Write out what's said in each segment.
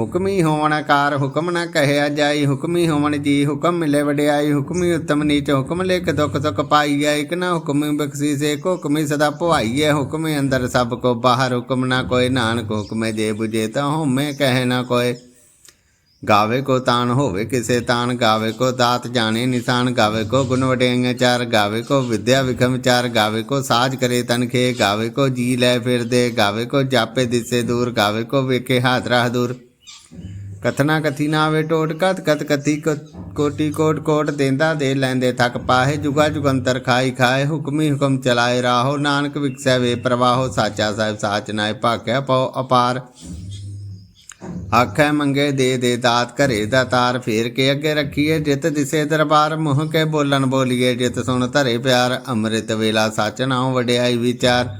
ਹੁਕਮੀ ਹੋਵਣ ਆਕਾਰ ਹੁਕਮ ਨਾ ਕਹਿਆ ਜਾਈ। ਹੁਕਮੀ ਹੋਵਣ ਜੀ, ਹੁਕਮ ਮਿਲੇ ਵਡਿਆਈ। ਹੁਕਮੀ ਉਤਮ ਨੀਚ, ਹੁਕਮ ਲਿਖ ਦੁਖ ਸੁਖ ਪਾਈਐ। ਇਕ ਨਾ ਹੁਕਮੀ ਬਖਸ਼ੀ ਸੇ ਕੋ ਹੁਕਮੀ ਸਦਾ ਭਵਾਈਐ ਹੁਕਮੀ ਅੰਦਰ ਸਭ ਕੋ ਬਾਹਰ, ਹੁਕਮ ਨਾ ਕੋਈ। ਨਾਨਕ ਹੁਕਮੇ ਜੇ 부ਜੇ ਤਾਂ ਹਉਮੈ ਕਹਿ ਨਾ ਕੋਇ ਗਾਵੇ ਕੋ ਤਾਨ ਹੋਵੇ ਕਿਸੇ ਤਾਨ, ਗਾਵੇ ਕੋ ਦਾਤ ਜਾਣੇ ਨਿਸ਼ਾਨ। ਗਾਵੇ ਕੋ ਗੁਣ ਵਡਿਆਈਆਂ ਚਾਰ, ਗਾਵੇ ਕੋ ਵਿਦਿਆ ਵਿਖਮ ਚਾਰ। ਗਾਵੇ ਕੋ ਸਾਜ ਕਰੇ ਤਨਖੇ ਗਾਵੇ ਕੋ ਜੀ ਲੈ ਫਿਰਦੇ। ਗਾਵੇ ਕੋ ਜਾਪੇ ਦਿਸੇ ਦੂਰ, ਗਾਵੇ ਕੋ ਵੇਖੇ ਹਾਦਰਾ। ਦੂਰ ਕਥਨਾ ਕਥੀ ਨਾ ਵੇ ਟੋਟ ਕਤ ਕਤ ਕਥੀ ਕੋਟੀ ਕੋਟ ਕੋਟ ਦੇਂਦਾ, ਦੇ ਲੈਂਦੇ ਥਕ ਪਾਹੇ, ਜੁਗਾ ਜੁਗੰਤਰ ਖਾਈ ਖਾਏ, ਹੁਕਮੀ ਹੁਕਮ ਚਲਾਏ ਰਾਹੋ, ਨਾਨਕ ਵਿਕਸੈ ਵੇ ਪ੍ਰਵਾਹੋ, ਸਾਚਾ ਸਾਹਿਬ ਸਾਚ ਨਾਏ ਭਾਗਿਆ ਪਉ ਅਪਾਰ। ਆਖੈ ਮੰਗੇ ਦੇ ਦੇ ਦਾਤ ਘਰੇ ਦਾ ਤਾਰ, ਫੇਰ ਕੇ ਅੱਗੇ ਰੱਖੀਏ ਜਿਤ ਦਿਸੇ ਦਰਬਾਰ, ਮੂੰਹ ਕੇ ਬੋਲਣ ਬੋਲੀਏ ਜਿਤ ਸੁਣ ਧਰੇ ਪਿਆਰ, ਅੰਮ੍ਰਿਤ ਵੇਲਾ ਸਚ ਨਾਉ ਵਡਿਆਈ ਵਿਚਾਰ।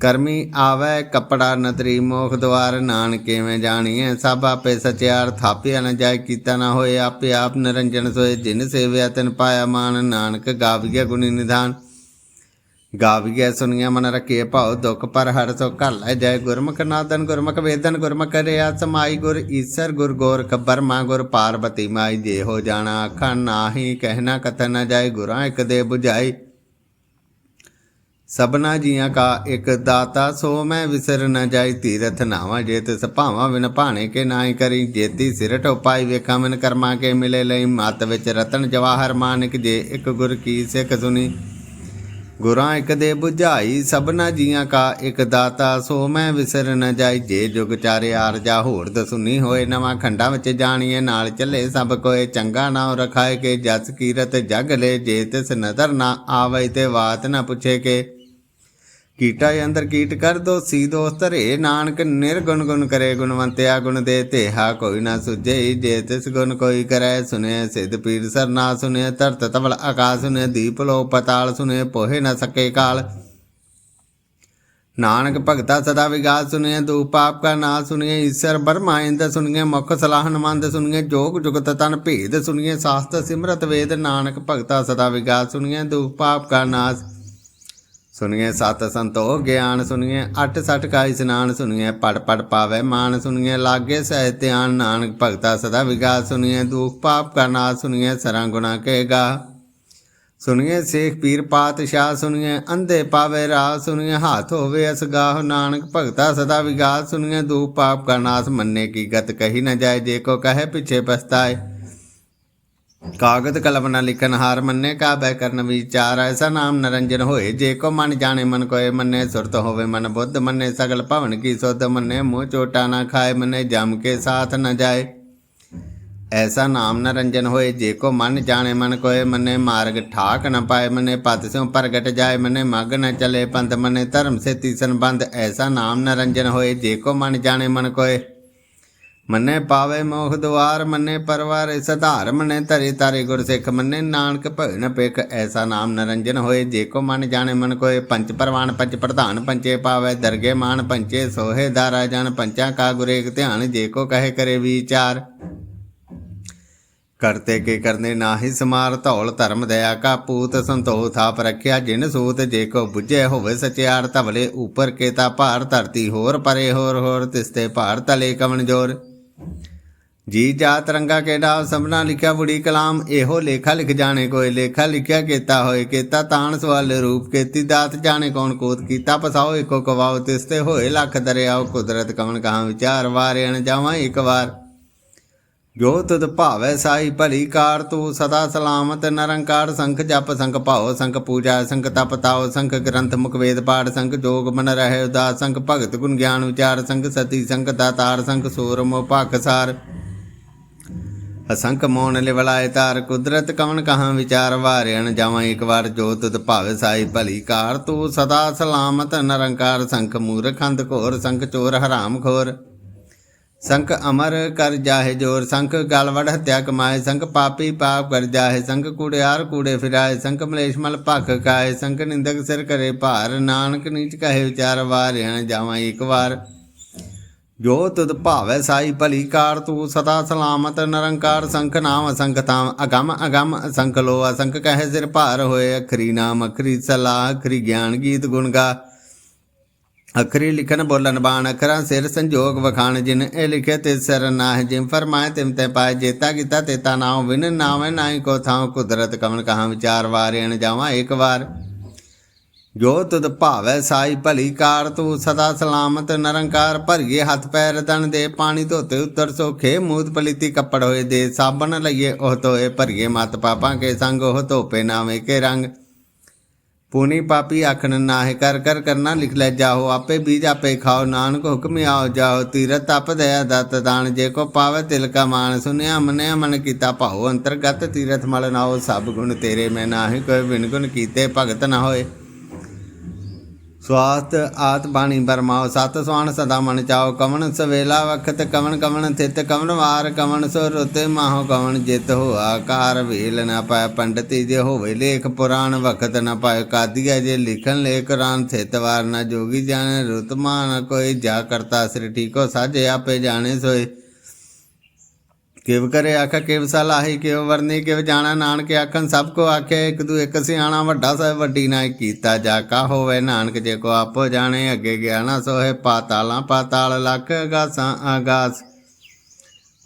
ਕਰਮੀ ਆਵੈ ਕਪੜਾ ਨਤਰੀ ਮੋਖ ਦਵਾਰ ਨਾਨਕ ਕਿਵੇਂ ਜਾਣੀਐ। ਸਭ ਆਪੇ ਸਚਿਆਰ, ਥਾਪਿਆ ਨ ਜਾਏ, ਕੀਤਾ ਨਾ ਹੋਏ ਆਪੇ ਆਪ ਨਿਰੰਜਨ ਸੋਏ। ਜਿਨ ਸੇਵਿਆ ਤਿਨ ਪਾਇਆ ਮਾਨ ਨਾਨਕ ਗਾਵੀਐ ਗੁਣੀ ਨਿਧਾਨ। ਗਾਵੀਐ ਸੁਣੀਐ ਮਨ ਰਖੀਏ ਭਾਉ ਦੁਖ, ਪਰ ਹਰ ਸੋ ਘਰ ਲੈ ਜਾਏ। ਗੁਰਮੁਖ ਨਾਦਨ, ਗੁਰਮੁਖ ਵੇਦਨ, ਗੁਰਮੁਖ ਰਿਆ ਸਮਾਈ। ਗੁਰ ਈਸਰ, ਗੁਰ ਗੋਰਖ ਬਰਮਾ ਗੁਰ ਪਾਰਬਤੀ ਮਾਈ। ਜੇ ਹੋ ਜਾਣਾ ਅੱਖਾਂ, ਨਾਹੀ ਕਹਿਣਾ ਕਥਨ ਨ ਜਾਏ। ਗੁਰਾਂ ਇਕ ਦੇ 부ਝਾਈ ਸਭਨਾ ਜੀਆਂ ਕਾ ਇੱਕ ਦਾਤਾ, ਸੋ ਮੈਂ ਵਿਸਰ ਨ ਜਾਈ, ਤੀਰਥ ਨਾਵਾ ਜੇ ਤਿਸ ਭਾਵਾਂ ਵਿਨ ਭਾਣੇ ਕੇ ਨਾਹੀ ਕਰੀ। ਜੇਤੀ ਸਿਰ ਟੋਪਾਈ ਵੇਖਾਂ ਮਨ ਕਰਮਾ ਕੇ ਮਿਲੇ ਲਈ। ਮਤ ਵਿੱਚ ਰਤਨ ਜਵਾਹਰ ਮਾਨਿਕ ਜੇ ਇੱਕ ਗੁਰ ਕੀ ਸਿੱਖ ਸੁਨੀ। ਗੁਰਾਂ ਇੱਕ ਦੇ 부ਝਾਈ ਸਭਨਾ ਜੀਆਂ ਕਾ ਇੱਕ ਦਾਤਾ, ਸੋ ਮੈਂ ਵਿਸਰ ਨ ਜਾਈ। ਜੇ ਜੁਗ ਚਾਰੇ ਆਰਜਾ ਹੋਰ ਦਸੁਨੀ ਹੋਏ, ਨਵਾਂ ਖੰਡਾਂ ਵਿੱਚ ਜਾਣੀਏ, ਨਾਲ ਚੱਲੇ ਸਭ ਕੋਏ। ਚੰਗਾ ਨਾਮ ਰਖਾਏ ਕੇ, ਜਸ ਕੀਰਤ ਜਗ ਲੈ, ਜੇ ਤਿਸ ਨਦਰ ਨਾ ਆਵੇ ਤੇ ਬਾਤ ਨਾ ਪੁੱਛੇ ਕੇ। ਕੀਟਾ ਅੰਦਰ ਕੀਟ ਕਰ ਦੋ, ਸੀ ਦੋਸਤ ਰੇ ਨਾਨਕ ਨਿਰਗੁਣ ਗੁਣ ਕਰੇ, ਗੁਣਵੰਤਿਆ ਗੁਣ ਦੇ ਤੇਹਾ। ਕੋਈ ਨਾ ਸੁਝੇ, ਜੇ ਤਿਸ ਗੁਣ ਕੋਈ ਕਰੈ ਸੁਨੇ ਸਿਧ ਪੀਰ ਸਰ ਸੁਨੇ ਧਰਤ ਤਵਲ ਆਕਾਸ਼ ਸੁਨੇ ਦੀਪ ਲੋ ਪਤਾਲ ਸੁਨੇ ਪੋਹੇ ਨਾ ਸਕੇ ਕਾਲ। ਨਾਨਕ ਭਗਤਾ ਸਦਾ ਵਿਗਾਸ ਸੁਨੇ ਦੂ ਪਾਪ ਕਾ ਨਾ ਸੁਨੇ ਈਸ਼ਰ ਬਰਮਾ ਇੰਦ ਸੁਨੇ ਮੁਖ ਸਲਾਹਨ ਮੰਦ ਸੁਨੇ ਜੋਗ ਜੁਗਤ ਤਨ ਭੇਦ ਸੁਨੇ ਸਾਸਤ ਸਿਮਰਤ ਵੇਦ। ਨਾਨਕ ਭਗਤਾ ਸਦਾ ਵਿਗਾਸ ਸੁਨੇ ਦੂ ਪਾਪ ਕਾ ਨਾਸ। ਸੁਣੀਏ ਸਤ ਸੰਤੋਖ ਗਿਆਨ ਸੁਣੀਏ ਅਟ ਸਠ ਕਾ ਇਸਨਾਨ ਸੁਣੀਏ, ਪੜ ਪੜ ਪਾਵੇ ਮਾਨ ਸੁਣੀਏ, ਲਾਗੇ ਸਹਿ ਧਿਆਨ ਨਾਨਕ ਭਗਤਾ ਸਦਾ ਵਿਗਾਸ ਸੁਣੀਏ, ਦੁਖ ਪਾਪ ਕਾ ਨਾਸ਼ ਸੁਣੀਏ, ਸਰਾਂ ਗੁਨਾ ਕਹੇਗਾ ਸੁਣੀਏ ਸੇਖ ਪੀਰ ਪਾਤਸ਼ਾਹ ਸੁਣੀਏ, ਅੰਧੇ ਪਾਵੇ ਰਾਹ ਸੁਣੀਏ, ਹਾਥ ਹੋਵੇ ਅਸਗਾਹ ਨਾਨਕ ਭਗਤਾ ਸਦਾ ਵਿਗਾਸ ਸੁਣੀਏ, ਦੁਖ ਪਾਪ ਕਾ ਨਾਸ਼ ਮੰਨੇ ਕੀ ਗਤ ਕਹੀ ਨਾ ਜਾਏ, ਜੇ ਕੋ ਕਹੇ ਪਿਛੇ ਪਛਤਾਏ। ਕਾਗਦ ਕਲਮ ਨਾ ਲਿਖਨ ਹਾਰ ਮੰਨੇ, ਕਾ ਬੈ ਕਰਨ ਵਿਚਾਰ, ਐਸਾ ਨਾਮ ਨਰੰਜਨ ਹੋਏ। ਜੇ ਕੋ ਮਨ ਜਾਣੇ, ਮਨ ਕੋਏ ਮੰਨੇ, ਸੁਰਤ ਹੋਵੇ ਮਨ ਬੁੱਧ ਮੰਨੇ, ਸਗਲ ਭਵਨ ਕੀ ਸੁਧ ਮੰਨੇ, ਮੂੰਹ ਚੋਟਾ ਨਾ ਖਾਏ ਮੰਨੇ, ਜਮ ਕੇ ਸਾਥ ਨਾ ਜਾਏ। ਐਸਾ ਨਾਮ ਨਰੰਜਨ ਹੋਏ, ਜੇ ਕੋ ਮਨ ਜਾਣੇ, ਮਨ ਕੋਏ ਮੰਨੇ, ਮਾਰਗ ਠਾਕ ਨਾ ਪਾਏ ਮੰਨੇ ਪਤ ਸਿਉ ਪ੍ਰਗਟ ਜਾਏ ਮੰਨੇ, ਮਗ ਨਾ ਚਲੇ ਪੰਥ ਮੰਨੇ, ਧਰਮ ਸੇ ਤੀਸਨ ਬੰਦ ਐਸਾ ਨਾਮ ਨਰੰਜਨ ਹੋਏ, ਜੇ ਕੋ ਮਨ ਜਾਣੇ, ਮਨ ਕੋਏ ਮੰਨੇ ਪਾਵੇ ਮੋਖ ਦੁਆਰ ਮੰਨੇ ਪਰਵਾਰ ਸਧਾਰ ਮੰਨੇ ਧਰੇ ਤਾਰੇ ਗੁਰ ਸਿੱਖ ਮੰਨੇ ਨਾਨਕ ਭਗਨ ਪਿਖ ਐਸਾ ਨਾਮ ਨਰੰਜਨ ਹੋਏ, ਜੇ ਕੋ ਮਨ ਜਾਣੇ ਮਨ ਕੋਏ, ਪੰਚ ਪਰਵਾਨ ਪੰਚ ਪ੍ਰਧਾਨ, ਪੰਚੇ ਪਾਵੇ, ਦਰਗੇ ਮਾਨ, ਪੰਚੇ ਸੋਹੇ ਦਾਰਾ ਜਨ ਪੰਚਾ ਕਾ ਗੁਰੇਕ ਧਿਆਨ, ਜੇ ਕੋ ਕਹੇ ਕਰੇ ਵਿਚਾਰ। ਕਰਤੇ ਕੇ ਕਰਨੇ ਨਾਹੀ ਸਮਾਰ, ਧੌਲ ਧਰਮ ਦਇਆ ਕਾ ਪੂਤ, ਸੰਤੋਖ ਥਾਪ ਰੱਖਿਆ ਜਿਨ ਸੂਤ, ਜੇ ਕੋ 부ਝੇ ਹੋਵੇ ਸਚਿਆਰ, ਧਵਲੇ ਉਪਰ ਕੇ ਤਾ ਭਾਰ, ਧਰਤੀ ਹੋਰ ਪਰੇ ਹੋਰ ਹੋਰ ਤਿਸਤੇ ਭਾਰ, ਤਲੇ ਕਵਨ ਜੋਰ। ਜੀ ਜਾ ਰੰਗਾ ਕੇਡਾ, ਸਭਨਾ ਲਿਖਿਆ ਬੁੜੀ ਕਲਾਮ, ਇਹੋ ਲੇਖਾ ਲਿਖ ਜਾਣੇ ਕੋਏ ਲੇਖਾ ਲਿਖਿਆ ਕੀਤਾ ਹੋਏ, ਕੀਤਾ ਤਾਣ ਸਵਾਲ ਰੂਪ, ਕੀਤੀ ਦਾਤ ਜਾਣੇ ਕੌਣ ਕੋਤ ਕੀਤਾ, ਪਸਾਓ ਇੱਕੋ ਕਵਾਓ ਤਿਸਤੇ ਹੋਏ ਲੱਖ ਦਰਿਆਓ, ਕੁਦਰਤ ਕਵਣ ਕਹਾਂ ਵਿਚਾਰ ਵਾਰਿਆਣ ਜਾਵਾਂ ਇੱਕ ਵਾਰ। ਜੋ ਤੁਧ ਭਾਵੈ ਸਾਈ ਭਲੀ ਕਾਰ, ਤੂੰ ਸਦਾ ਸਲਾਮਤ ਨਿਰੰਕਾਰ, ਸੰਖ ਜਪ, ਸੰਖ ਭਾਉ, ਸੰਖ ਪੂਜਾ, ਸੰਖ ਤਪ ਤਾਉ, ਸੰਖ ਗ੍ਰੰਥ ਮੁਖ ਵੇਦ ਪਾਠ, ਸੰਖ ਜੋਗ ਮਨ ਰਹਿ ਉਦਾਸ, ਸੰਖ ਭਗਤ ਗੁਣ ਗਿਆਨ ਵਿਚਾਰ, ਸੰਖ ਸਤੀ, ਸੰਖ ਦਾਤਾਰ, ਸੰਖ ਸੂਰ ਮੋ ਭਖਸਾਰ ਅਸੰਖ ਮੋਨ ਲਿਵਲਾਇ ਤਾਰ, ਕੁਦਰਤ ਕਵਨ ਕਹਾਂ ਵਿਚਾਰ ਵਾਰਿਆਣ ਜਾਵਾਂ ਇੱਕ ਵਾਰ ਜੋ ਤੁਧ ਭਾਵੈ ਸਾਈ ਭਲੀ ਕਾਰ, ਤੂੰ ਸਦਾ ਸਲਾਮਤ ਨਿਰੰਕਾਰ, ਸੰਖ ਮੂਰਖ ਅੰਧ ਘੋਰ, ਸੰਖ ਚੋਰ ਹਰਾਮ ਖੋਰ। ਸੰਖ ਅਮਰ ਕਰ ਜਾਹੇ ਜੋਰ, ਸੰਖ ਗਲਵੜ ਹੱਤਿਆ ਕਮਾਏ, ਸੰਖ ਪਾਪੀ ਪਾਪ ਕਰ ਜਾਹੇ, ਸੰਖ ਕੂੜਿਆਰ ਕੂੜੇ ਫਿਰਾਏ, ਸੰਖ ਮਲੇਸ਼ ਮਲ ਭਖ ਕਾਏ ਸੰਖ ਨਿੰਦਕ ਸਿਰ ਕਰੇ ਭਾਰ, ਨਾਨਕ ਨੀਚ ਕਹੇ ਵਿਚਾਰ ਵਾਰਿਆ ਜਾਵਾਂ ਇੱਕ ਵਾਰ। ਜੋ ਤੁਧ ਭਾਵੈ ਸਾਈ ਭਲੀ ਕਾਰ, ਤੂੰ ਸਦਾ ਸਲਾਮਤ ਨਿਰੰਕਾਰ, ਸੰਖ ਨਾਮ ਸੰਖ ਤਾਮ, ਅਗਮ ਅਗਮ ਅਸੰਖ ਲੋ ਅਸੰਖ ਕਹੇ ਸਿਰ ਭਾਰ ਹੋਏ, ਅਖਰੀ ਨਾਮ ਅਖਰੀ ਸਲਾਹ, ਅਖਰੀ ਗਿਆਨ ਗੀਤ ਗੁਣ ਗਾ। ਅਖਰੀ ਲਿਖਨ ਬੋਲਨ ਬਾਣ, ਅਖਰਾਂ ਸਿਰ ਸੰਜੋਗ ਵਖਾਣ, ਜਿਨ ਇਹ ਲਿਖੇ ਤੇ ਸਰ ਨਾਹ ਜਿਮ ਫਰਮਾਏ ਤਿਮ ਤੇ ਪਾਏ, ਜੇਤਾ ਕੀਤਾ ਤੇਤਾ ਨਾਮ ਵਿਨ ਨਾਵੇਂ ਨਾਹੀ ਕੋ ਥਾਂ ਕੁਦਰਤ ਕਵਨ ਕਹਾ ਵਿਚਾਰ ਵਾਰਿਣ ਜਾਵਾਂ ਇੱਕ ਵਾਰ। ਜੋ ਤੁਧ ਭਾਵੈ ਸਾਈ ਭਲੀ ਕਾਰ, ਤੂੰ ਸਦਾ ਸਲਾਮਤ ਨਿਰੰਕਾਰ, ਭਰੀਏ ਹੱਥ ਪੈਰ ਦਣ ਦੇ ਪਾਣੀ ਧੋਤੇ ਉਤਰ ਸੋਖੇ, ਮੂਤ ਪਲੀਤੀ ਕੱਪੜ ਹੋਏ ਦੇ, ਸਾਬਣ ਲਈਏ ਉਹ ਧੋਏ ਭਰੀਏ ਮਤ ਪਾਪਾਂ ਕੇ ਸੰਗ, ਉਹ ਧੋਪੇ ਨਾਵੇਂ ਕੇ ਰੰਗ। ਪੁਨੀ ਪਾਪੀ ਆਖਣ, ਨਾਹਿ ਕਰ ਕਰ ਕਰਨਾ ਲਿਖ ਲੈ ਜਾਓ ਆਪੇ ਬੀਜ ਆਪੇ ਖਾਓ, ਨਾਨਕ ਹੁਕਮ ਆਓ ਜਾਓ ਤੀਰਤ ਤਪ ਦਇਆ ਦਤ ਦਾਨ, ਜੇ ਕੋ ਪਾਵੇ ਤਿਲ ਕਾ ਮਾਨ ਸੁਨਿਆ ਮਨਿਆ ਮਨ ਕੀਤਾ ਭਾਉ, ਅੰਤਰਗਤ ਤੀਰਥ ਮਲ ਨਾਓ ਸਭ ਗੁਣ ਤੇਰੇ ਮੈਂ ਨਾਹੀ, ਕੋਈ ਬਿਨ ਗੁਣ ਕੀਤੇ ਭਗਤ ਨਾ ਹੋਏ। ਸਵਾਸਤ ਆਤ ਬਾਣੀ ਬਰਮਾਓ ਸਤ ਸਵਾਨ ਸਦਾ ਮਨ ਚਾਓ ਕਵਣ ਸਵੇਲਾ ਵਖਤ, ਕਵਣ ਕਵਣ ਥਿਤ, ਕਵਣ ਵਾਰ, ਕਵਣ ਸੋ ਰੁਤੇ ਮਾਹੋ, ਕਵਣ ਜਿਤ ਹੋ ਆਕਾਰ ਵੇਲ ਨ ਪਾਇ, ਪੰਡਤੀ ਜੇ ਹੋਵੇ ਲੇਖ, ਪੁਰਾਣ ਵਖਤ ਨ ਪਾਇ ਕਾਦੀਆ ਜੇ ਲਿਖਣ ਲੇਖ, ਰਾਨ ਥਿਤ ਵਾਰ ਨ ਜੋਗੀ ਜਾਣੇ ਰੁਤਮਾ ਨ ਕੋਈ, ਜਾ ਕਰਤਾ ਸ੍ਰੀ ਠੀਕੋ, ਸਾਜੇ ਆਪੇ ਜਾਣੇ ਸੋਏ। ਕਿਵ ਕਰੇ ਆਖਾ, ਕਿਵ ਸਲਾਹੀ, ਕਿਵ ਵਰਨੀ, ਕਿਵ ਜਾਣਾ ਨਾਨਕ ਆਖਣ, ਸਭ ਕੋ ਆਖੇ, ਇੱਕ ਦੂ ਇੱਕ ਸਿਆਣਾ ਵੱਡਾ ਸਾਹਿਬ, ਵੱਡੀ ਨਾ ਕੀਤਾ ਜਾ, ਕਾ ਹੋਵੇ ਨਾਨਕ ਜੇ ਕੋ ਆਪੋ ਜਾਣੇ, ਅੱਗੇ ਗਿਆਨਾ ਸੋਏ ਪਾਤਾਲਾਂ, ਪਾਤਾਲ ਲੱਖ ਆਗਾਸਾਂ ਆਗਾਸ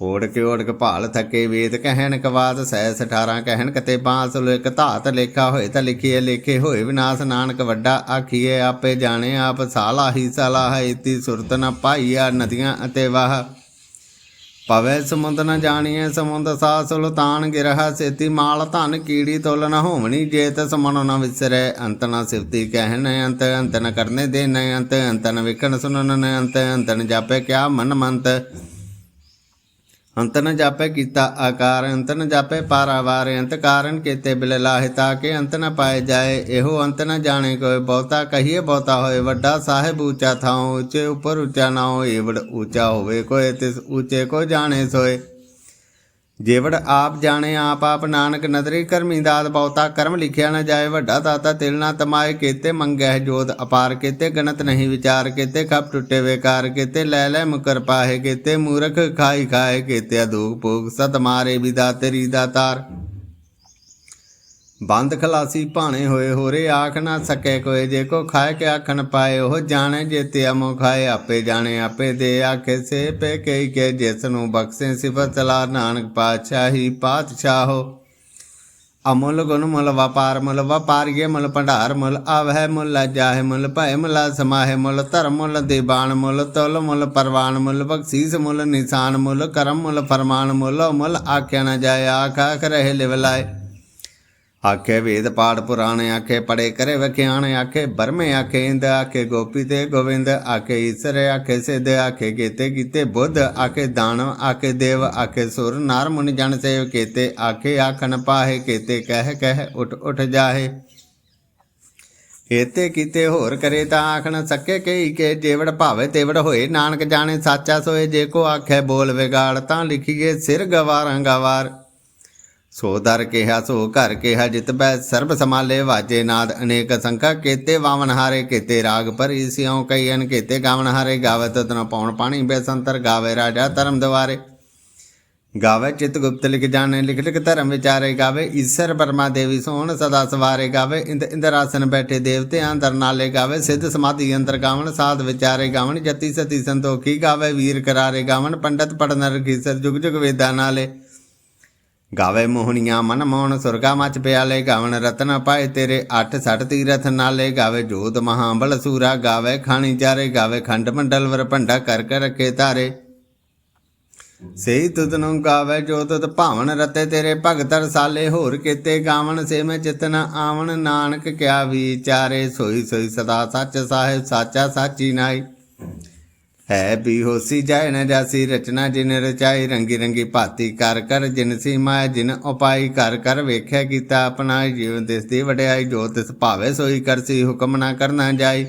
ਓੜ ਕੇ ਓੜ ਕੇ ਭਾਲ ਥੱਕੇ ਵੇਦ, ਕਹਿਣ ਕਵਾਦ ਸੈ 18 ਕਹਿਣ ਕਤੇ ਬਾਂਸ ਲੋ ਇੱਕ ਧਾਤ ਲੇਖਾ ਹੋਏ ਤਾਂ ਲਿਖੀਏ, ਲੇਖੇ ਹੋਏ ਵਿਨਾਸ਼, ਨਾਨਕ ਵੱਡਾ ਆਖੀਏ, ਆਪੇ ਜਾਣੇ ਆਪ ਸਾਲਾਹੀ, ਸਲਾਹ, ਇਤੀ ਸੁਰਤ ਨ ਪਾਈਆ, ਨਦੀਆਂ ਅਤੇ ਵਾਹ। ਪਵੇ ਸਮੁੰਦ ਨ ਜਾਣੀਏ ਸਮੁੰਦ ਸਾ ਸੁਲਤਾਨ ਗਿਰਹ, ਸੇਤੀ ਮਾਲ ਧਨ ਕੀੜੀ ਤੁਲ ਨ ਹੋਵਣੀ ਜੇਤ ਸਮਨ ਨ ਵਿਸਰੇ, ਅੰਤ ਨ ਸਿਫਤੀ ਕਹਿਣ, ਅੰਤ ਅੰਤ ਨ ਕਰਨੇ ਦੇ ਨ ਅੰਤ ਅੰਤ ਨ ਵਿਕਣ ਸੁਨਨ ਨ ਅੰਤ ਅੰਤ ਨ ਜਾਪੇ ਕਿਆ ਮਨ ਮੰਤ। ਅੰਤ ਨ ਜਾਪੇ ਕੀਤਾ ਆਕਾਰ ਅੰਤ ਨ ਜਾਪੇ ਪਾਰਾਵਾਰ, ਅੰਤ ਕਾਰਨ ਕੀਤੇ ਬਿਲ ਲਾਹਿਤਾ ਕੇ ਅੰਤ ਨ ਪਾਏ ਜਾਏ। ਇਹੋ ਅੰਤ ਨ ਜਾਣੇ ਕੋਇ ਬਹੁਤਾ ਕਹੀਏ ਬਹੁਤਾ ਹੋਏ। ਵੱਡਾ ਸਾਹਿਬ ਉੱਚਾ ਥਾਉ, ਉੱਚੇ ਉੱਪਰ ਉੱਚਾ ਨਾ ਏਵੜ ਉੱਚਾ ਹੋਵੇ ਕੋਈ ਤਿਸ ਉੱਚੇ ਕੋ ਜਾਣੇ ਸੋਏ। ਜੇਵੜ ਆਪ ਜਾਣੇ ਆਪ ਆਪ ਨਾਨਕ ਨਦਰੀ ਕਰਮੀ ਦਾਤ ਬਹੁਤਾ ਕਰਮ ਲਿਖਿਆ ਨਾ ਜਾਏ, ਵੱਡਾ ਦਾਤਾ ਤਿਲ ਨਾ ਤਮਾਏ, ਕੀਤੇ ਮੰਗੈ ਜੋਤ ਅਪਾਰ, ਕੀਤੇ ਗਣਤ ਨਹੀਂ ਵਿਚਾਰ, ਕੀਤੇ ਖਪ ਟੁੱਟੇ ਵੇਕਾਰ, ਕੀਤੇ ਲੈ ਲੈ ਮੁਕਰ ਪਾਹੇ, ਕੀਤੇ ਮੂਰਖ ਖਾਈ ਖਾਏ, ਕੀਤੇ ਅਦੂਕ ਭੋਗ ਸਤ ਮਾਰੇ, ਵਿਦਾ ਤੇਰੀ ਦਾਤਾਰ। ਬੰਦ ਖਲਾਸੀ ਭਾਣੇ ਹੋਏ ਹੋਰੇ ਆਖ ਨਾ ਸਕੇ ਕੋਏ ਜੇ ਕੋ ਖਾਏ ਕੇ ਆਖਣ ਪਾਏ, ਉਹ ਜਾਣੇ ਜੇ ਤੇ ਅਮੋ ਖਾਏ, ਆਪੇ ਜਾਣੇ ਆਪੇ ਦੇ ਆਖੇ ਸੇ ਪੇ ਕਈ ਕੇ, ਜਿਸ ਨੂੰ ਬਖਸ਼ੇ ਸਿਫਤ ਸਲਾ ਨਾਨਕ ਪਾਤਸ਼ਾਹੀ ਪਾਤਸ਼ਾਹੋ ਅਮੁੱਲ ਗੁਣ ਮੁੱਲ ਵਪਾਰ ਮੁੱਲ ਵਪਾਰੀਏ ਮੁੱਲ ਭੰਡਾਰ ਮੁੱਲ ਆਵਹਿ ਮੁੱਲ ਜਾਹੇ ਮੁੱਲ ਭੈ ਮੁੱਲ ਸਮਾਹਿ ਮੁੱਲ ਧਰਮ ਮੁੱਲ ਦੀਬਾਨ ਮੁੱਲ ਤੁਲ ਮੁੱਲ ਪਰਵਾਨ ਮੁੱਲ ਬਖਸ਼ੀਸ ਮੁੱਲ ਨਿਸ਼ਾਨ ਮੁੱਲ ਕਰਮ ਮੁੱਲ ਫਰਮਾਨ ਮੁੱਲ ਮੁੱਲ ਆਖਿਆ ਨਾ ਜਾਏ, ਆਖ ਆਖ ਰਹੇ ਲਿਵਲਾਏ ਆਖੇ ਵੇਦ ਪਾਠ ਪੁਰਾਣ ਆਖੇ ਪੜੇ ਕਰੇ ਵਖਿਆਣ ਆਖੇ ਬਰਮੇ ਆਖੇ, ਇੰਦ ਆਖੇ, ਗੋਪੀ ਤੇ ਗੋਵਿੰਦ ਆਖੇ, ਈਸਰ ਆਖੇ, ਸਿੱਧ ਆਖੇ ਕੀਤੇ ਕੀਤੇ, ਬੁੱਧ ਆਖੇ ਦਾਨਵ ਆਖੇ, ਦੇਵ ਆਖੇ, ਸੁਰ ਨਾਰ ਮੁਨ ਜਨ ਸੇਵ ਕੀਤੇ, ਆਖੇ, ਆਖਣ ਪਾਹੇ, ਕੀਤੇ, ਕਹਿ ਕਹਿ, ਉਠ ਉਠ ਜਾਹੇ। ਕੀਤੇ ਕੀਤੇ ਹੋਰ ਕਰੇ ਤਾਂ ਆਖਣ, ਸਕੇ ਕਈ ਕੇ, ਜੇਵੜ ਭਾਵੇ ਤੇਵੜ ਹੋਏ, ਨਾਨਕ ਜਾਣੇ, ਸਾਚਾ ਸੋਏ, ਜੇ ਕੋ ਆਖੇ ਬੋਲ ਵਿਗਾੜ, ਤਾਂ ਲਿਖੀਏ, ਸਿਰ ਗਵਾਰਾਂ ਗਵਾਰ। ਸੋ ਦਰ ਕਿਹਾ, ਸੋ ਘਰ ਕਿਹਾ, ਜਿਤ ਬੈ ਸਰਬ ਸਮਾਲੇ ਵਾਜੇ ਨਾਦ, ਅਨੇਕ ਸੰਖਾ ਕੇਤੇ, ਵਾਵਨ ਹਾਰੇ ਕੇਤੇ, ਰਾਗ ਭਰੀ ਕਈ ਕਈਨ ਕੇਤੇ, ਗਾਵਨ ਹਾਰੇ ਗਾਵੇ ਤਨ ਪੌਣ ਪਾਣੀ ਬੇਸੰਤਰ ਗਾਵੇ ਰਾਜਾ ਧਰਮ ਦਵਾਰੇ। ਗਾਵੇ ਚਿਤ ਗੁਪਤ ਲਿਖ ਜਾਣੇ, ਲਿਖ ਲਿਖ ਧਰਮ ਵਿਚਾਰੇ ਗਾਵੇ, ਈਸ਼ਰ ਬਰਮਾ ਦੇਵੀ ਸੋਹਣ ਸਦਾ ਸਵਾਰੇ ਗਾਵੇ, ਇੰਦ ਇੰਦਰਾਸਨ ਬੈਠੇ ਦੇਵਤਿਆਂ ਅੰਦਰ ਨਾਲੇ ਗਾਵੇ, ਸਿੱਧ ਸਮਾਧੀ ਅੰਤਰ ਗਾਵਣ, ਸਾਧ ਵਿਚਾਰੇ ਗਾਵਣ, ਜਤੀ ਸਤੀ ਸੰਤੋਖੀ ਗਾਵੇ, ਵੀਰ ਕਰਾਰੇ ਗਾਵਣ, ਪੰਡਤ ਪੜਨ ਰਖੀਸਰ ਜੁਗ ਜੁਗ ਵੇਦਾਂ ਨਾਲੇ। ਗਾਵੇ ਮੋਹਣੀਆਂ ਮਨ ਮੋਹਣ ਸੁਰਗਾ ਮਚ ਪਿਆਲੇ, ਗਾਵਣ ਰਤਨ ਪਾਏ ਤੇਰੇ, ਅੱਠ ਸੱਠ ਤੀਰਥ ਨਾਲੇ, ਗਾਵੇ ਜੋਤ ਮਹਾਬਲ ਸੂਰਾ, ਗਾਵੇ ਖਾਣੀ ਚਾਰੇ, ਗਾਵੇ ਖੰਡ ਮੰਡਲ ਵਰ ਭੰਡਾ ਕਰ ਕਰ ਰੱਖੇ ਤਾਰੇ ਸਹੀ ਤੁਧ ਨੂੰ ਗਾਵੇ ਜੋ ਤੁਧ ਭਾਵਨ ਰਤੇ, ਤੇਰੇ ਭਗਤ ਰਸਾਲੇ ਹੋਰ ਕੀਤੇ, ਗਾਵਣ ਸੇ ਮੈਂ ਚਿਤਨ ਆਵਣ, ਨਾਨਕ ਕਿਆ ਵਿਚਾਰੇ, ਸੋਈ ਸੋਈ ਸਦਾ ਸੱਚ ਸਾਹਿਬ ਸਾਚਾ ਸਾਚੀ ਨਾਈ ਹੈ ਵੀ ਹੋਸੀ ਜਾਏ ਨ ਜਾਸੀ ਰਚਨਾ ਜਿਨ ਰਚਾਈ ਰੰਗੀ ਰੰਗੀ ਭਾਤੀ ਕਰ ਕਰ, ਜਿਨ ਸੀ ਮਾਇ ਜਿਨ ਉਪਾਈ ਕਰ ਕਰ, ਵੇਖਿਆ ਕੀਤਾ ਆਪਣਾ ਜੀਵਨ ਦਿਸ ਦੀ ਵਡਿਆਈ, ਜੋ ਤਿਸ ਭਾਵੇ ਸੋਈ ਕਰਸੀ ਹੁਕਮ ਨਾ ਕਰਨਾ ਜਾਈ।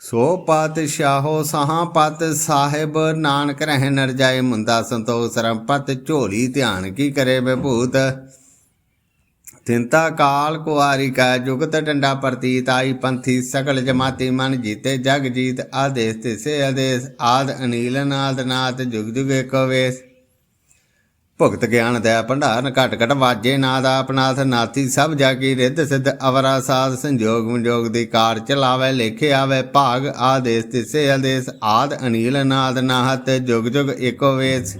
ਸੋ ਪਤ ਸ਼ਾਹੋ ਸਹਾਂ ਪਤ ਸਾਹਿਬ, ਨਾਨਕ ਰਹਿ ਨਰ ਜਾਏ ਮੁੰਦਾ ਸੰਤੋਖ ਸਰਮ ਪਤ ਝੋਲੀ ਧਿਆਨ ਕੀ ਕਰੇ ਵਿਭੂਤ। ਤਿੰਤਾ ਕਾਲ ਕੁਆਰੀ ਕਾ ਜੁਗਤ ਡੰਡਾ ਪ੍ਰਤੀਤ ਆਈ ਪੰਥੀ ਸਕਲ ਜਮਾਤੀ ਮਨ ਜੀਤੇ ਜਗ ਜੀਤ ਆਦੇਸ ਤਿਸੇ ਆਦੇਸ, ਆਦ ਅਨੀਲ ਨਾਦ ਨਾਦ ਜੁਗ ਜੁਗ ਏਕੋ ਵੇਸ। ਭੁਗਤ ਗਿਆਨ ਦਇਆ ਭੰਡਾਰਨ ਘਟ ਘਟ ਵਾਜੇ ਨਾਦ ਆਪਨਾਥ ਨਾਥੀ ਸਭ ਜਾ ਕੀ ਰਿੱਧ ਸਿੱਧ ਅਵਰਾ ਸਾਧ ਸੰਜੋਗ ਵਿਜੋਗ ਦੀ ਕਾਰ ਚਲਾਵੇ ਲੇਖੇ ਆਵੇ ਭਾਗ ਆਦੇਸ ਤਿਸੇ ਆਦੇਸ, ਆਦ ਅਨੀਲ ਨਾਦ ਨਾਹਤ ਜੁਗ ਜੁਗ ਏਕੋ ਵੇਸ।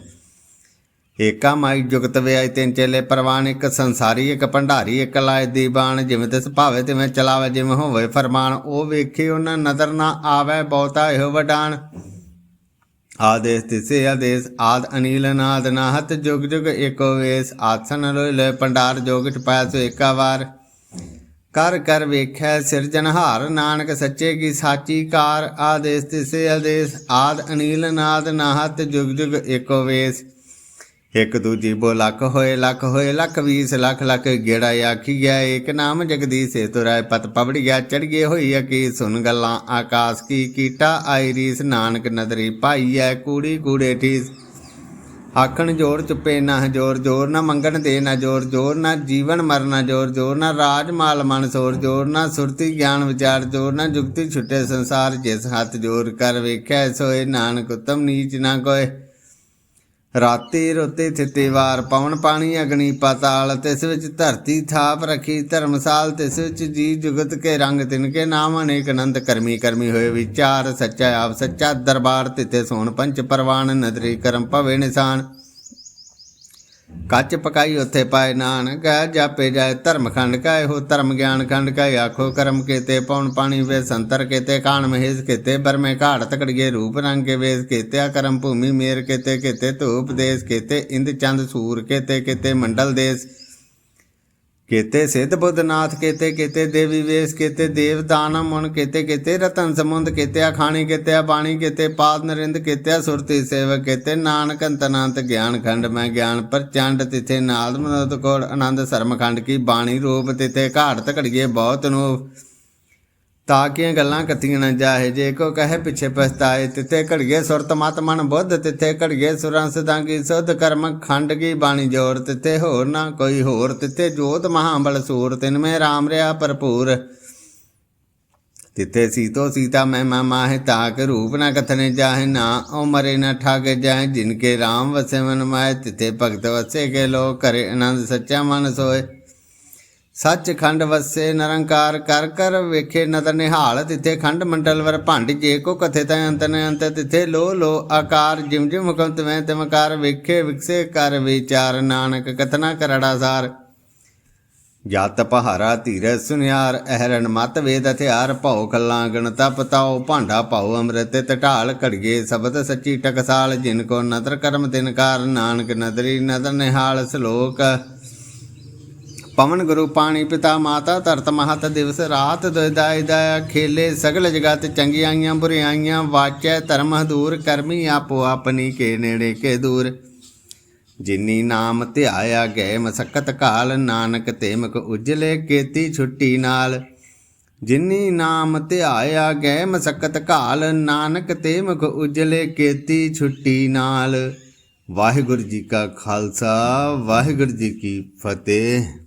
ਏਕਾ ਮਾਈ ਜੁਗਤ ਵਿਆਈ ਤਿੰਨ ਚੇਲੇ ਪ੍ਰਵਾਨ, ਇੱਕ ਸੰਸਾਰੀ, ਇੱਕ ਭੰਡਾਰੀ, ਇੱਕ ਲਾਇ ਦੀ ਬਾਣ ਜਿਵੇਂ ਤਿਸ ਭਾਵੇ, ਤਿਵੇਂ ਚਲਾਵੇ, ਜਿਵੇਂ ਹੋਵੇ ਫਰਮਾਨ। ਉਹ ਵੇਖੇ ਉਹਨਾਂ ਨਦਰ ਨਾ ਆਵੇ, ਬਹੁਤਾ ਇਹੋ ਵਡਾਨ। ਆਦੇਸ ਤਿਸੇ ਆਦੇਸ, ਆਦ ਅਨੀਲ ਨਾਦ ਨਾਹਤ, ਜੁਗ ਜੁਗ ਏਕੋ ਵੇਸ। ਆਸਨ ਲੋਇ ਲੈ ਭੰਡਾਰ, ਜੋਗ ਚ ਪਾਇਆ ਸੋ ਏਕਾ ਵਾਰ। ਕਰ ਕਰ ਵੇਖੈ ਸਿਰਜਨਹਾਰ ਨਾਨਕ ਸੱਚੇ ਕੀ ਸਾਚੀ ਕਾਰ। ਆਦੇਸ ਤਿਸੇ ਆਦੇਸ, ਆਦ ਅਨੀਲ ਨਾਦ ਨਾਹਤ, ਜੁਗ ਜੁਗ ਏਕੋ ਵੇਸ। ਇੱਕ ਦੂਜੀ ਬੋ ਲੱਖ ਹੋਏ ਲੱਖ ਹੋਏ, ਲੱਖ ਵੀਸ, ਲੱਖ ਲੱਖ ਗੇੜਾ ਆਖੀ ਗਿਆ ਏਕ ਨਾਮ ਜਗਦੀਸ਼ ਸੇ ਪਤ ਪਵੜ ਗਿਆ ਚੜ ਗਏ ਹੋਈ ਅਕੀ ਸੁਨ ਗੱਲਾਂ ਆਕਾਸ਼ ਕੀ ਕੀਟਾ। ਆਈ ਨਾਨਕ ਨਦਰੀ ਭਾਈ ਐ ਕੂੜੀ ਕੂੜੇ ਠੀਸ। ਆਖਣ ਜੋਰ ਚੁੱਪੇ ਨਾ ਜੋਰ ਜੋਰ ਨਾ ਮੰਗਣ ਦੇ ਨਾ ਜੋਰ ਜੋਰ ਨਾ ਜੀਵਨ ਮਰਨਾ ਜੋਰ ਜੋਰ ਨਾ ਰਾਜ ਮਾਲ ਮਨ ਸੋਰ, ਜੋਰ ਨਾ ਸੁਰਤੀ ਗਿਆਨ ਵਿਚਾਰ, ਜੋਰ ਨਾ ਜੁਗਤੀ ਛੁੱਟੇ ਸੰਸਾਰ ਜਿਸ ਹੱਥ ਜੋਰ ਕਰ ਵੇਖਿਆ ਸੋਏ ਨਾਨਕ ਉਤਮ ਨੀਚ ਨਾ ਕੋਏ। ਰਾਤੀ ਰੋਤੇ ਥਿੱਤੇ ਵਾਰ ਪਵਨ ਪਾਣੀ, ਅਗਨੀ ਪਾਤਾਲ, ਤਿਸ ਵਿੱਚ ਧਰਤੀ ਥਾਪ ਰੱਖੀ, ਧਰਮਸਾਲ ਤਿਸ ਵਿੱਚ ਜੀ ਜੁਗਤ ਕੇ ਰੰਗ, ਤਿਨ ਕੇ ਨਾਮ ਅਨੇਕ ਅਨੰਦ ਕਰਮੀ ਕਰਮੀ ਹੋਏ ਵਿਚਾਰ, ਸੱਚਾ ਆਪ ਸੱਚਾ ਦਰਬਾਰ ਤਿਤੇ ਸੋਣ ਪੰਚ ਪਰਵਾਨ, ਨਦਰੀ ਕਰਮ ਭਵੇ ਨਿਸ਼ਾਨ। ਕੱਚ ਪਕਾਈ ਉੱਥੇ ਪਾਏ ਨਾਨਕ ਜਾਪੇ ਜਾਏ ਧਰਮ ਖੰਡ ਕਾ ਇਹੋ ਧਰਮ ਗਿਆਨ ਖੰਡ ਕਾ ਆਖੋ ਕਰਮ ਕੀਤੇ, ਪਉਣ ਪਾਣੀ ਵੇ ਸੰਤਰ ਕੀਤੇ ਕਾਣ ਮਹੇਸ਼ ਕੀਤੇ, ਬਰਮੇ ਘਾੜ ਤਕੜੀਏ ਰੂਪ ਰੰਗ ਕੇ ਵੇਸ ਕੀਤੇ ਕਰਮ ਭੂਮੀ ਮੇਰ ਕੀਤੇ ਕੀਤੇ ਧੂਪ ਦੇਸ ਕੀਤੇ ਇੰਦ ਚੰਦ ਸੂਰ ਕੀਤੇ ਕੀਤੇ ਮੰਡਲ ਦੇਸ। ਕੀਤੇ ਸਿੱਧ ਬੁੱਧਨਾਥ, ਕੀਤੇ ਕੀਤੇ ਦੇਵੀ ਵੇਸ, ਕੀਤੇ ਦੇਵ ਦਾਨ ਮਨ, ਕੀਤੇ ਕੀਤੇ ਰਤਨ ਸਮੁੰਦ ਕੀਤੇ ਖਾਣੀ ਕੀਤੇ ਬਾਣੀ ਕੀਤੇ ਪਾਦ ਨਰਿੰਦ, ਕੀਤੇ ਸੁਰਤੀ ਸੇਵਕ, ਕੀਤੇ ਨਾਨਕ ਅੰਤਨੰਤ ਗਿਆਨ ਖੰਡ, ਮੈਂ ਗਿਆਨ ਪ੍ਰਚੰਡ, ਤਿਥੇ ਨਾਲ ਮਨੋਤ ਕੋੜ, ਆਨੰਦ ਸਰਮ ਖੰਡ ਕੀ ਬਾਣੀ ਰੂਪ, ਤਿਥੇ ਘਾਟ ਤਕੜੀਏ ਬਹੁਤ ਨੂੰ ਤਾਕੀਆਂ ਗੱਲਾਂ ਕੱਤੀਆਂ ਨਾ ਜਾਹੇ? ਜੇ ਕੋ ਕਹੇ ਪਿਛੇ ਪਛਤਾਏ, ਤਿੱਥੇ ਘੜੀਏ ਸੁਰਤ ਮਤ ਮਨ ਬੁੱਧ, ਤਿੱਥੇ ਘੜੀਏ ਸੁਰਾਂ ਸਦਾਂਗੀ ਸੁਧ ਕਰਮ ਖੰਡ ਕੀ ਬਾਣੀ ਜੋਰ? ਤਿੱਥੇ ਹੋਰ ਨਾ ਕੋਈ ਹੋਰ, ਤਿੱਥੇ ਜੋਤ ਮਹਾਬਲ ਸੂਰ, ਤਿਨ ਮੈਂ ਰਾਮ ਰਿਆ ਭਰਪੂਰ। ਤਿੱਥੇ ਸੀਤੋ ਸੀਤਾ ਮੈਂ ਮਾਮਾ ਹੈ ਤਾਕ ਰੂਪ ਨਾ ਕਥਨੇ ਜਾਹੇ, ਨਾ ਓ ਮਰੇ ਨਾ ਠਾਗੇ ਜਾਹੇ, ਜਿਨ ਕੇ ਰਾਮ ਵਸੇ ਮਨ ਮਾਏ ਤਿੱਥੇ ਭਗਤ ਵਸੇ ਕੇ ਲੋ ਕਰੇ ਆਨੰਦ, ਸੱਚਾ ਮਨ ਸੋਏ ਸੱਚ ਖੰਡ ਵਸੇ ਨਿਰੰਕਾਰ ਕਰ ਕਰ ਵੇਖੇ ਨਦਰ ਨਿਹਾਲ, ਤਿੱਥੇ ਖੰਡ ਮੰਡਲ ਵਰ ਭੰਡ ਜੇ ਕੋ ਕਥੇ ਤੈ ਅੰਤ ਨ ਅੰਤ, ਤਿੱਥੇ ਲੋ ਲੋ ਆਕਾਰ ਜਿਮ ਜਿਮ ਹੁਕਮ ਤਵੇਂ ਤਮਕਾਰ ਵੇਖੇ ਵਿਕਸੇ ਕਰ ਵਿਚਾਰ, ਨਾਨਕ ਕਥਨਾ ਕਰੜਾ ਸਾਰ। ਜਤ ਪਹਾਰਾ ਧੀਰ ਸੁਨਿਆਰ, ਅਹਰਣ ਮਤ ਵੇਦ ਹਥਿਆਰ, ਭਉ ਕਲਾਂ ਗਣ ਤਪ ਤਾਉ, ਭਾਂਡਾ ਭਉ ਅੰਮ੍ਰਿਤ ਟਢਾਲ ਘੜੀਏ, ਸਬਦ ਸੱਚੀ ਟਕਸਾਲ ਜਿਨ ਕੋ ਨਦਰ ਕਰਮ ਤਿਨ ਕਾਰ, ਨਾਨਕ ਨਦਰੀ ਨਦਰ ਨਿਹਾਲ ਸ਼ਲੋਕ। ਪਵਨ ਗੁਰੂ ਪਾਣੀ ਪਿਤਾ ਮਾਤਾ ਧਰਤ ਮਹਤ ਦਿਵਸ ਰਾਤ ਦਾਇ ਦਾ ਖੇਲੇ ਸਗਲ ਜਗਤ ਚੰਗਿਆਈਆਂ ਬੁਰਿਆਈਆਂ ਵਾਚੈ ਧਰਮ ਦੂਰ ਕਰਮੀ ਆਪੋ ਆਪਣੀ ਕੇ ਨੇੜੇ ਕੇ ਦੂਰ। ਜਿਨੀ ਨਾਮ ਧਿਆਇਆ ਗਏ ਮਸਕਤ ਕਾਲ, ਨਾਨਕ ਤੇਮਕ ਉਜਲੇ ਕੀਤੀ ਛੁੱਟੀ ਨਾਲ। ਜਿਨੀ ਨਾਮ ਧਿਆਇਆ ਗਏ ਮਸਕਤ ਕਾਲ, ਨਾਨਕ ਤੇਮਕ ਉਜਲੇ ਕੀਤੀ ਛੁੱਟੀ ਨਾਲ। ਵਾਹਿਗੁਰੂ ਜੀ ਕਾ ਖਾਲਸਾ, ਵਾਹਿਗੁਰੂ ਜੀ ਕੀ ਫਤਿਹ।